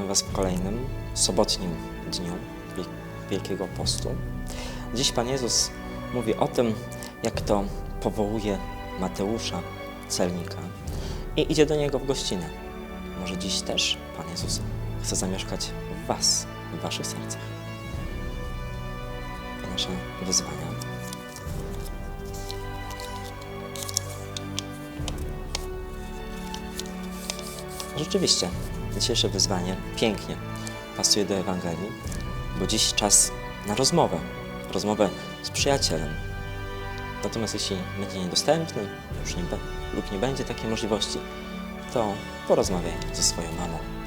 Was w kolejnym sobotnim dniu Wiel- Wielkiego Postu. Dziś Pan Jezus mówi o tym, jak to powołuje Mateusza, celnika, i idzie do niego w gościnę. Może dziś też Pan Jezus chce zamieszkać w Was, w Waszych sercach. Nasze wyzwania. Rzeczywiście, dzisiejsze wyzwanie pięknie pasuje do Ewangelii, bo dziś czas na rozmowę. Rozmowę z przyjacielem. Natomiast jeśli będzie niedostępny już nie lub nie będzie takiej możliwości, to porozmawiaj ze swoją mamą